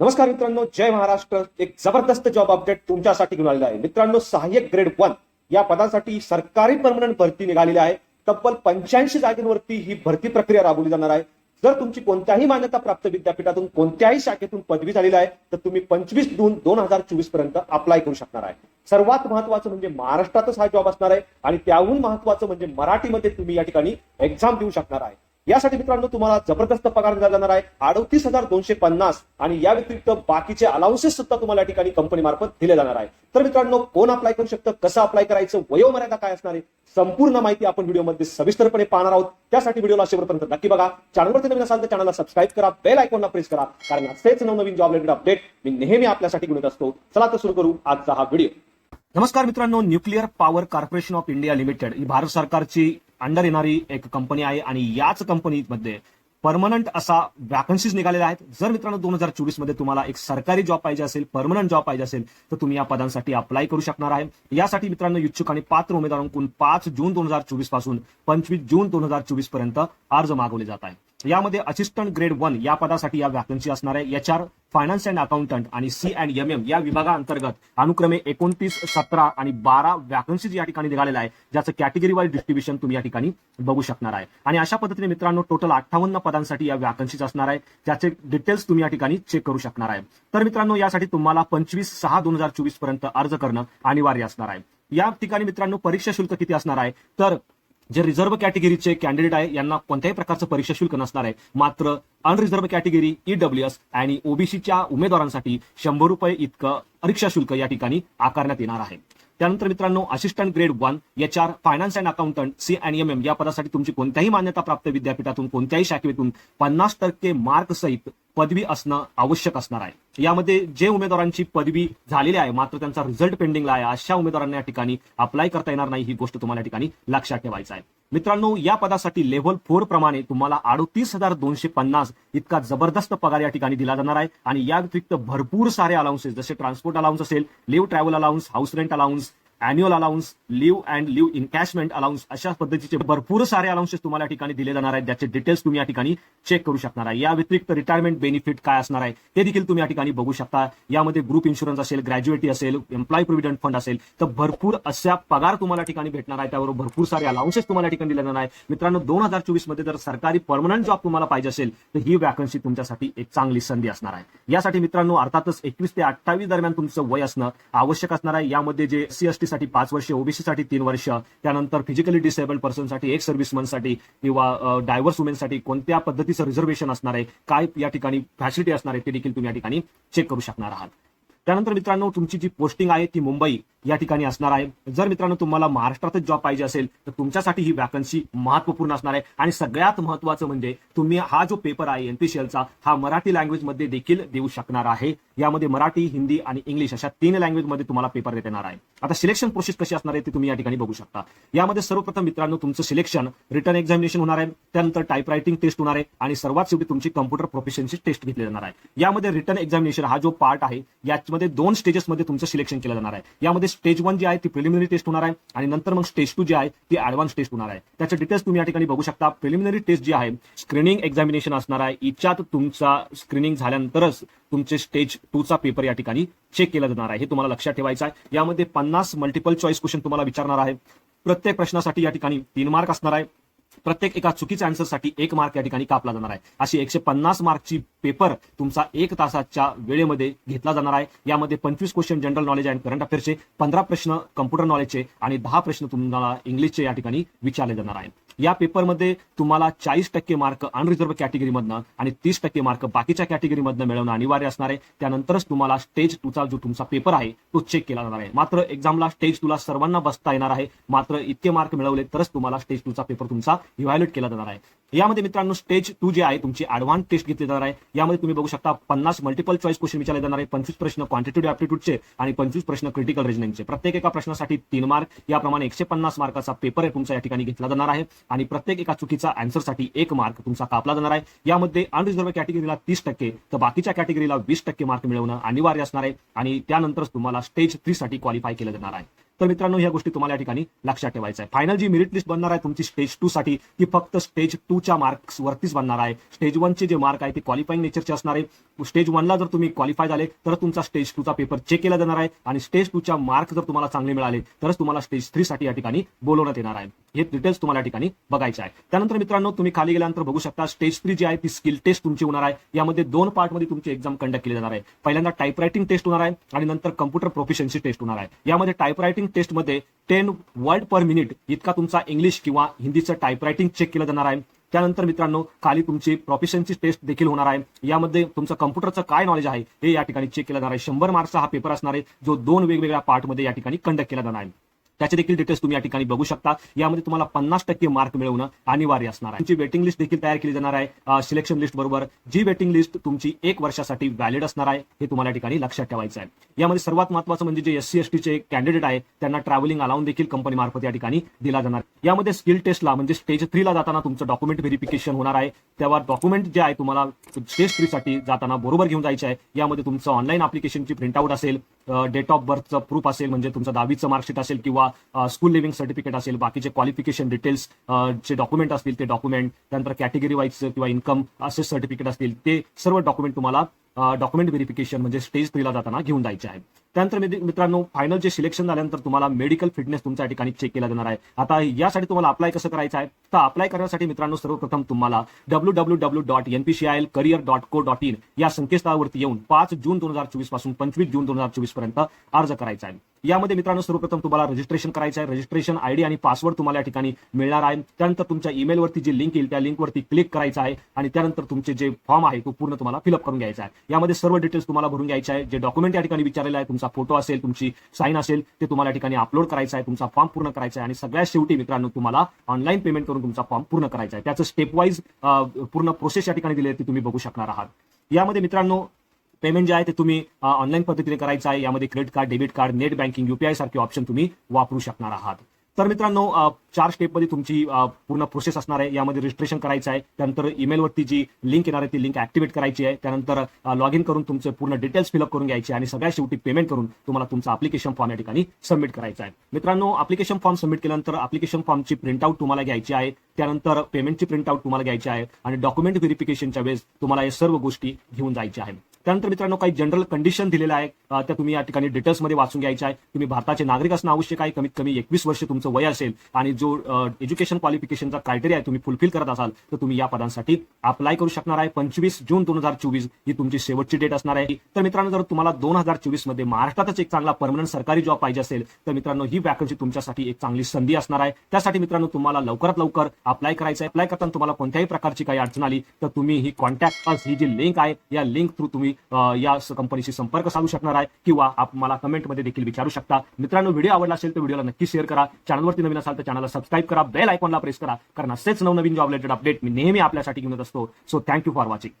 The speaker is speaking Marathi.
नमस्कार मित्रांनो जय महाराष्ट्र. एक जबरदस्त जॉब अपडेट तुमच्यासाठी घेऊन आलेला आहे. मित्रांनो सहाय्यक ग्रेड वन या पदासाठी सरकारी परमनंट भरती निघालेली आहे. तब्बल पंच्याऐंशी जागेवरती ही भरती प्रक्रिया राबवली जाणार आहे. जर तुमची कोणत्याही मान्यता प्राप्त विद्यापीठातून कोणत्याही शाखेतून पदवी झालेली आहे तर तुम्ही पंचवीस जून दोन हजार चोवीसपर्यंत अप्लाय करू शकणार आहे. सर्वात महत्वाचं म्हणजे महाराष्ट्रातच हा जॉब असणार आहे आणि त्याहून महत्वाचं म्हणजे मराठीमध्ये तुम्ही या ठिकाणी एक्झाम देऊ शकणार आहे. यासाठी मित्रांनो तुम्हाला जबरदस्त पगार दिला जाणार आहे. अडतीस हजार दोनशे पन्नास आणि या व्यतिरिक्त बाकीचे अलाउन्सेस सुद्धा तुम्हाला या ठिकाणी कंपनी मार्फत दिले जाणार आहे. तर मित्रांनो कोण अप्लाय करू शकतं? कसं अप्लाय करायचं? वयोमर्यादा काय असणार आहे? संपूर्ण माहिती आपण व्हिडिओमध्ये सविस्तरपणे पाहणार आहोत. त्यासाठी व्हिडिओला शेवटपर्यंत नक्की बघा. चॅनलवरती नवीन असाल तर चॅनलला सबस्क्राईब करा. बेल आयकॉनला प्रेस करा. कारण असेच नवनवीन जॉब रिलेटेड अपडेट मी नेहमी आपल्यासाठी घेऊन असतो. चला तर सुरू करू आजचा हा व्हिडिओ नमस्कार मित्रांनो nuclear power corporation of India limited ही भारत सरकारची अंडर येणारी एक कंपनी आहे आणि याच कंपनीमध्ये परमनंट असा वॅकन्सीज निघालेल्या आहेत. जर मित्रांनो दोन हजार चोवीसमध्ये तुम्हाला एक सरकारी जॉब पाहिजे असेल परमनंट जॉब पाहिजे असेल तर तुम्ही या पदांसाठी अप्लाय करू शकणार आहे. यासाठी मित्रांनो इच्छुक आणि पात्र उमेदवारांकडून पाच जून दोन हजार चोवीसपासून पंचवीस जून दोन हजार चोवीसपर्यंत अर्ज मागवले जात आहे यामध्ये असिस्टंट ग्रेड वन या पदासाठी या वॅकन्सी असणार आहे. H R finance and accountant आणि सी अँड एम एम या विभागाअंतर्गत अनुक्रमे एकोणतीस सतरा आणि बारा व्हॅकन्सीज या ठिकाणी निघालेल्या आहे ज्याचं कॅटेगरी वाईज डिस्ट्रीब्युशन तुम्ही या ठिकाणी बघू शकणार आहे. आणि अशा पद्धतीने मित्रांनो टोटल अठ्ठावन्न पदांसाठी या व्हॅकन्सीज असणार आहे त्याचे डिटेल्स तुम्ही या ठिकाणी चेक करू शकणार आहे. तर मित्रांनो यासाठी तुम्हाला पंचवीस सहा दोन हजार चोवीसपर्यंत अर्ज करणं अनिवार्य असणार आहे. या ठिकाणी मित्रांनो परीक्षा शुल्क किती असणार आहे? तर जे रिझर्व्ह कॅटेगरीचे कॅन्डिडेट आहे यांना कोणत्याही प्रकारचं परीक्षा शुल्क नसणार आहे. मात्र अनरिझर्व्ह कॅटेगरी ईडब्ल्यू एस आणि ओबीसीच्या उमेदवारांसाठी शंभर रुपये इतकं परीक्षा शुल्क या ठिकाणी आकारण्यात येणार आहे. त्यानंतर मित्रांनो assistant grade one H R finance and accountant C and M M या पदासाठी तुमची कोणत्याही मान्यता प्राप्त विद्यापीठातून कोणत्याही शाखेतून पन्नास टक्के मार्कसहित पदवी असणं आवश्यक असणार आहे. यामध्ये जे उमेदवारांची पदवी झालेली आहे मात्र त्यांचा रिझल्ट पेंडिंगला आहे अशा उमेदवारांना या ठिकाणी अप्लाय करता येणार नाही ही गोष्ट तुम्हाला या ठिकाणी लक्षात ठेवायचं आहे. मित्रांनो या पदासाठी लेव्हल फोर प्रमाणे तुम्हाला अडतीस हजार दोनशे पन्नास इतका जबरदस्त पगार या ठिकाणी दिला जाणार आहे. आणि या व्यतिरिक्त भरपूर सारे अलाउन्सेस जसे ट्रान्सपोर्ट अलाउन्स असेल leave travel allowance house rent allowance annual allowance leave and leave encashment allowance अशा पद्धतीचे भरपूर सारे अलाउन्सेस तुम्हाला या ठिकाणी दिले जाणार आहेत. ज्याचे डिटेल्स तुम्ही या ठिकाणी चेक करू शकणार आहे. या व्यतिरिक्त रिटायरमेंट बेनिफिट काय असणार आहे ते देखील तुम्ही या ठिकाणी बघू शकता. यामध्ये ग्रुप इन्शुरन्स असेल ग्रॅज्युएटी असेल एम्प्लॉय प्रोव्हिडंट फंड असेल तर भरपूर अशा पगार तुम्हाला ठिकाणी भेटणार आहे. त्याबरोबर भरपूर सारे अलाउन्सेस तुम्हाला ठिकाणी दिले जाणार आहे मित्रांनो दोन हजार चोवीसमध्ये जर सरकारी परमनंट जॉब तुम्हाला पाहिजे असेल तर ही वॅकन्सी तुमच्यासाठी एक चांगली संधी असणार आहे. यासाठी मित्रांनो अर्थातच एकवीस ते अठ्ठावीस दरम्यान तुमचं वय असणं आवश्यक असणार आहे. यामध्ये जे सी साठी पाच वर्ष ओबीसी साठी तीन वर्ष त्यानंतर फिजिकली डिसेबल्ड पर्सनसाठी एक सर्व्हिसमनसाठी किंवा डायव्हर्स वुमेनसाठी कोणत्या पद्धतीचं रिझर्वेशन असणार आहे काय या ठिकाणी फॅसिलिटी असणार आहे ते देखील तुम्ही या ठिकाणी चेक करू शकणार आहात. त्यानंतर मित्रांनो तुमची जी पोस्टिंग आहे ती मुंबई या ठिकाणी असणार आहे. जर मित्रांनो तुम्हाला महाराष्ट्रातच जॉब पाहिजे असेल तर तुमच्यासाठी ही वॅकन्सी महत्त्वपूर्ण असणार आहे. आणि सगळ्यात महत्वाचं म्हणजे तुम्ही हा जो पेपर आहे एनपीसीएलचा हा मराठी लँग्वेजमध्ये देखील देऊ शकणार आहे. यामध्ये मराठी हिंदी आणि इंग्लिश अशा तीन लँग्वेजमध्ये तुम्हाला पेपर देता येणार आहे. आता सिलेक्शन प्रोसेस कशी असणार आहे ते तुम्ही या ठिकाणी बघू शकता. यामध्ये सर्वप्रथम मित्रांनो तुमचं सिलेक्शन रिटर्न एक्झामिनेशन होणार आहे. त्यानंतर टाईप रायटिंग टेस्ट होणार आहे. आणि सर्वात शेवटी तुमची कम्प्युटर प्रोफेशनची टेस्ट घेतली जाणार आहे. यामध्ये रिटर्न एक्झामिनेशन हा जो पार्ट आहे मध्ये दोन स्टेजेसमध्ये तुमचं सिलेक्शन केलं जाणार आहे. यामध्ये स्टेज वन जी आहे ती प्रिलिमिनरी टेस्ट होणार आहे आणि नंतर मग स्टेज टू जी आहे ती ऍडव्हान्स टेस्ट होणार आहे. त्याचे डिटेल्स तुम्ही या ठिकाणी बघू शकता. प्रिलिमिनरी टेस्ट जी आहे स्क्रीनिंग एक्झामिनेशन असणार आहे. याच्यात तुमचा स्क्रीनिंग झाल्यानंतरच तुमचे स्टेज टूचा पेपर या ठिकाणी चेक केला जाणार आहे. हे तुम्हाला लक्षात ठेवायचं आहे. यामध्ये पन्नास मल्टिपल चॉईस क्वेश्चन तुम्हाला विचारणार आहे. प्रत्येक प्रश्नासाठी या ठिकाणी तीन मार्क असणार आहे. प्रत्येक एका चुकीच्या आन्सरसाठी एक मार्क या ठिकाणी कापला जाणार आहे. अशी एकशे पन्नास मार्कची पेपर तुमचा एक तासाच्या वेळेमध्ये घेतला जाणार आहे. यामध्ये पंचवीस question general knowledge and current अफेअर्सचे पंधरा प्रश्न कम्प्युटर नॉलेजचे आणि दहा प्रश्न तुम्हाला इंग्लिशचे या ठिकाणी विचारले जाणार आहेत. या पेपरमध्ये तुम्हाला चाळीस टक्के मार्क अनरिझर्व्ह कॅटेगरीमधनं आणि तीस टक्के मार्क बाकीच्या कॅटेगरीमधनं मिळवणं अनिवार्य असणार आहे. त्यानंतरच तुम्हाला स्टेज टूचा जो तुमचा पेपर आहे तो चेक केला जाणार आहे. मात्र एक्झामला स्टेज टूला सर्वांना बसता येणार आहे. मात्र इतके मार्क मिळवले तरच तुम्हाला स्टेज टूचा पेपर तुमचा इव्हॅल्युएट केला जाणार आहे. यामध्ये मित्रांनो स्टेज टू जे आहे तुमची ऍडव्हान्स टेस्ट घेतली जाणार आहे. यामध्ये तुम्ही बघू शकता पन्नास मल्टिपल चॉईस क्वेश्चन विचारले जाणार आहे. पंचवीस प्रश्न क्वांटिटेटिव्ह ऍप्टिट्यूडचे आणि पंचवीस प्रश्न क्रिटिकल रिजनिंगचे प्रत्येक एका प्रश्नासाठी तीन मार्क याप्रमाणे एकशे पन्नास मार्काचा पेपर आहे तुमचा या ठिकाणी घेतला जाणार आहे. आणि प्रत्येक एका चुकीचा अँसरसाठी एक मार्क तुमचा कापला जाणार आहे. यामध्ये अनरिझर्व्ह कॅटेगरीला तीस टक्के तर बाकीच्या कॅटेगरीला वीस टक्के मार्क मिळवणं अनिवार्य असणार आहे. आणि त्यानंतरच तुम्हाला स्टेज थ्री साठी क्वालिफाय केलं जाणार आहे. तर मित्रांनो ह्या गोष्टी तुम्हाला या ठिकाणी लक्षात ठेवायचं आहे फायनल जी मेरिट लिस्ट बनणार आहे तुमची स्टेज टू साठी ती फक्त स्टेज टू च्या मार्क्स वरतीच बनणार आहे. स्टेज वनचे जे मार्क आहे ते क्वालिफाईंग नेचरचे असणार आहे. स्टेज वनला जर तुम्ही क्वालिफाय झाले तर तुमचा स्टेज टूचा पेपर चेक केला जाणार आहे. आणि स्टेज टूच्या मार्क जर तुम्हाला चांगले मिळाले तरच तुम्हाला स्टेज थ्री साठी या ठिकाणी बोलवण्यात येणार आहे. हे डिटेल्स तुम्हाला या ठिकाणी बघायचे आहे त्यानंतर मित्रांनो तुम्ही खाली गेल्यानंतर बघू शकता स्टेज थ्री जी आहे ती स्किल टेस्ट तुमची होणार आहे. यामध्ये दोन पार्टमध्ये तुमची एक्झाम कंडक्ट केली जाणार आहे. पहिल्यांदा टाईपरायटिंग टेस्ट होणार आहे आणि नंतर कम्प्युटर प्रोफिशियन्सी टेस्ट होणार आहे. यामध्ये टाईपरायटिंग टेस्टमध्ये टेन वर्ड पर मिनिट इतका तुमचा इंग्लिश किंवा हिंदीचं टाईपरायटिंग चेक केलं जाणार आहे. त्यानंतर मित्रांनो खाली तुमची प्रोफिशियन्सी टेस्ट देखील होणार आहे. यामध्ये तुमचं कम्प्युटरचं काय नॉलेज आहे हे या ठिकाणी चेक केलं जाणार आहे. शंभर मार्क्सचा हा पेपर असणार आहे जो दोन वेगवेगळ्या पार्टमध्ये या ठिकाणी कंडक्ट केला जाणार आहे. त्याचे देखील डिटेल्स तुम्ही या ठिकाणी बघू शकता. यामध्ये तुम्हाला पन्नास टक्के मार्क मिळवणं अनिवार्य असणार आहे. तुमची वेटिंग लिस्ट देखील तयार केली जाणार आहे. सिलेक्शन लिस्ट बरोबर. जी वेटिंग लिस्ट तुमची एक वर्षासाठी व्हॅलिड असणार आहे हे तुम्हाला या ठिकाणी लक्षात ठेवायचं आहे. यामध्ये सर्वात महत्वाचं म्हणजे जे एस सी एस कॅन्डिडेट आहे त्यांना ट्रॅव्हलिंग अलाउन देखील कंपनी मार्फत या ठिकाणी दिला जाणार यामध्ये स्किल टेस्टला म्हणजे स्टेज थ्रीला जाताना तुमचं डॉक्युमेंट व्हेरिफिकेशन होणार आहे. तेव्हा डॉक्युमेंट जे आहे तुम्हाला स्टेज थ्रीसाठी जाताना बरोबर घेऊन जायचे आहे. यामध्ये तुमचं ऑनलाईन अप्लिकेशनची प्रिंटआउट असेल डेट ऑफ बर्थचं प्रूफ असेल म्हणजे तुमचं दहावीचं मार्कशीट असेल किंवा स्कूल लिव्हिंग सर्टिफिकेट असेल बाकीचे क्वालिफिकेशन डिटेल्स जे डॉक्युमेंट असतील ते डॉक्युमेंट त्यानंतर कॅटेगरी वाईज किंवा इन्कम असे सर्टिफिकेट असतील ते सर्व डॉक्युमेंट तुम्हाला डॉक्युमेंट व्हेरिफिकेशन म्हणजे स्टेज थ्रीला जाताना घेऊन जायचे आहे. त्यानंतर मित्रांनो फायनल जे सिलेक्शन झाल्यानंतर तुम्हाला मेडिकल फिटनेस तुमच्या ठिकाणी चेक केला जाणार आहे. आता यासाठी तुम्हाला अप्लाय कसं करायचं आहे? तर अप्लाय करण्यासाठी मित्रांनो सर्वप्रथम तुम्हाला W W W dot NPCIL career dot co dot in या संकेतस्थळावरती येऊन पाच जून दोन हजार चोवीसपासून पंचवीस जून दोन हजार चोवीसपर्यंत अर्ज करायचा आहे. यामध्ये मित्रांनो सर्वप्रथम तुम्हाला रजिस्ट्रेशन करायचं आहे. रजिस्ट्रेशन आयडी आणि पासवर्ड तुम्हाला या ठिकाणी मिळणार आहे. त्यानंतर तुमच्या ईमेलवरती जी लिंक येईल त्या लिंकवरती क्लिक करायचं आहे आणि त्यानंतर तुमचे जे फॉर्म आहे तो पूर्ण तुम्हाला फिलअप करून घ्यायचा आहे. यामध्ये सर्व डिटेल्स तुम्हाला भरून घ्यायचे आहे. जे डॉक्युमेंट या ठिकाणी विचारलेलं आहे तुमचा फोटो असेल तुमची साईन असेल ते तुम्हाला या ठिकाणी अपलोड करायचं आहे. तुमचा फॉर्म पूर्ण करायचा आहे आणि सगळ्यात शेवटी मित्रांनो तुम्हाला ऑनलाईन पेमेंट करून तुमचा फॉर्म पूर्ण करायचा आहे. त्याचं स्टेप वाईज पूर्ण प्रोसेस या ठिकाणी दिली आहे ती तुम्ही बघू शकणार आहात. यामध्ये मित्रांनो पेमेंट जे आहे ते तुम्ही ऑनलाईन पद्धतीने करायचं आहे. यामध्ये credit card debit card net banking UPI सारखे ऑप्शन तुम्ही वापरू शकणार आहात. तर मित्रांनो चार चार स्टेपमध्ये तुमची पूर्ण प्रोसेस असणार आहे. यामध्ये रजिस्ट्रेशन करायचं आहे. त्यानंतर ईमेलवरती जी लिंक येणार आहे ती लिंक ऍक्टिव्हेट करायची आहे. त्यानंतर लॉग इन करून तुमचे पूर्ण डिटेल्स फिलअप करून घ्यायचे आणि सगळ्या शेवटी पेमेंट करून तुम्हाला तुमचा अप्लिकेशन फॉर्म या ठिकाणी सबमिट करायचा आहे. मित्रांनो अप्लिकेशन फॉर्म सबमिट केल्यानंतर अप्लिकेशन फॉर्मची प्रिंटआउट तुम्हाला घ्यायची आहे. त्यानंतर पेमेंटची प्रिंटआउट तुम्हाला घ्यायची आहे. आणि डॉक्युमेंट व्हेरिफिकेशनच्या वेळेस तुम्हाला या सर्व गोष्टी घेऊन जायच्या आहेत. त्यानंतर मित्रांनो काही जनरल कंडिशन दिलेल्या आहे. त्या तुम्ही या ठिकाणी डिटेल्समध्ये वाचून घ्यायच्या आहे. तुम्ही भारताचे नागरिक असणं आवश्यक आहे. कमीत कमी एकवीस वर्ष तुमचं वय असेल आणि जो एज्युकेशन क्वालिफिकेशनचा क्रायटेरिया आहे तुम्ही फुलफिल करत असाल तर तुम्ही या पदांसाठी अप्लाय करू शकणार आहे. पंचवीस जून दोन हजार चोवीस ही तुमची शेवटची डेट असणार आहे. तर मित्रांनो जर तुम्हाला दोन हजार चोवीसमध्ये महाराष्ट्रातच एक चांगला परमनंट सरकारी जॉब पाहिजे असेल तर मित्रांनो ही वॅकन्सी तुमच्यासाठी एक चांगली संधी असणार आहे. त्यासाठी मित्रांनो तुम्हाला लवकरात लवकर अप्लाय करायचं आहे. अप्लाय करताना तुम्हाला कोणत्याही प्रकारची काही अडचण आली तर तुम्ही ही कॉन्टॅक्ट अस ही जी लिंक आहे या लिंक थ्रू तुम्ही तुम्ही या कंपनीशी संपर्क साधू शकणार आहे किंवा आप मला कमेंटमध्ये देखील विचारू शकता. मित्रांनो व्हिडिओ आवडला असेल तर व्हिडिओला नक्की शेअर करा. चॅनलवरती नवीन असाल तर चॅनलला सबस्क्राईब करा. बेल आयकॉनला प्रेस करा. कारण असेच नवनवीन जॉब रिलेटेड अपडेट मी नेहमी आपल्यासाठी घेऊन येत असतो. So thank you for watching